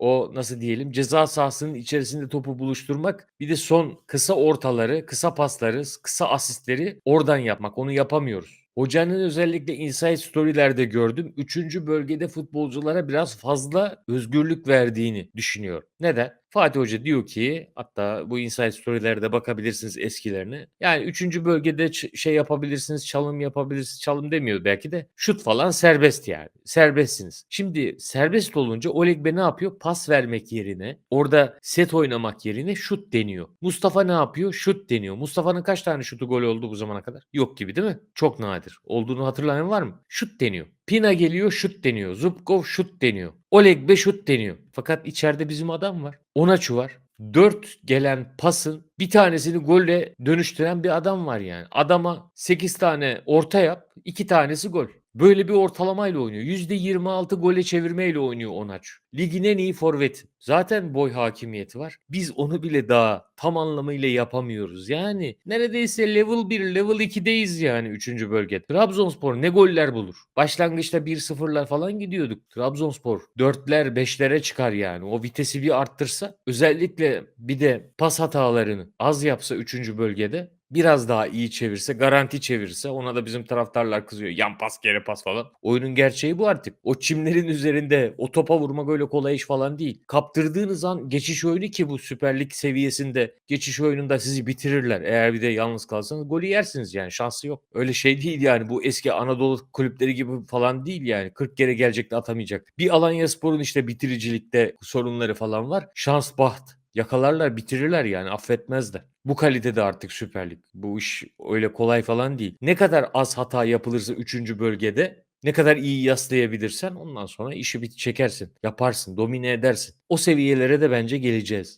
o nasıl diyelim ceza sahasının içerisinde topu buluşturmak bir de son kısa ortaları, kısa pasları, kısa asistleri oradan yapmak. Onu yapamıyoruz. Hocanın özellikle inside story'lerde gördüm. Üçüncü bölgede futbolculara biraz fazla özgürlük verdiğini düşünüyor. Neden? Fatih Hoca diyor ki hatta bu inside story'lerde bakabilirsiniz eskilerine. Yani üçüncü bölgede şey yapabilirsiniz, çalım yapabilirsiniz. Çalım demiyor belki de. Şut falan serbest yani. Serbestsiniz. Şimdi serbest olunca Oleg Bey ne yapıyor? Pas vermek yerine orada set oynamak yerine şut deniyor. Mustafa ne yapıyor? Şut deniyor. Mustafa'nın kaç tane şutu gol oldu bu zamana kadar? Yok gibi değil mi? Çok nadir. Olduğunu hatırlayan var mı? Şut deniyor. Pina geliyor şut deniyor. Zubkov şut deniyor. Oleg Be şut deniyor. Fakat içeride bizim adam var. Onaçu var. 4 gelen pasın bir tanesini golle dönüştüren bir adam var yani. Adama 8 tane orta yap, 2 tanesi gol. Böyle bir ortalamayla oynuyor. %26 gole çevirmeyle oynuyor Onaç. Ligin en iyi forveti. Zaten boy hakimiyeti var. Biz onu bile daha tam anlamıyla yapamıyoruz. Yani neredeyse level 1, level 2'deyiz yani 3. bölge. Trabzonspor ne goller bulur. Başlangıçta 1-0'lar falan gidiyorduk. Trabzonspor 4'ler 5'lere çıkar yani. O vitesi bir arttırsa özellikle bir de pas hatalarını az yapsa 3. bölgede biraz daha iyi çevirse, garanti çevirse ona da bizim taraftarlar kızıyor. Yan pas, geri pas falan. Oyunun gerçeği bu artık. O çimlerin üzerinde o topa vurmak öyle kolay iş falan değil. Kaptırdığınız an geçiş oyunu ki bu Süper Lig seviyesinde geçiş oyununda sizi bitirirler. Eğer bir de yalnız kalsanız golü yersiniz yani şansı yok. Öyle şey değil yani bu eski Anadolu kulüpleri gibi falan değil yani. 40 kere gelecek de atamayacak. Bir Alanya Spor'un işte bitiricilikte sorunları falan var. Şans baht. Yakalarlar bitirirler yani affetmezler. Bu kalitede artık Süper Lig. Bu iş öyle kolay falan değil. Ne kadar az hata yapılırsa 3. bölgede ne kadar iyi yaslayabilirsen ondan sonra işi bir çekersin, yaparsın, domine edersin. O seviyelere de bence geleceğiz.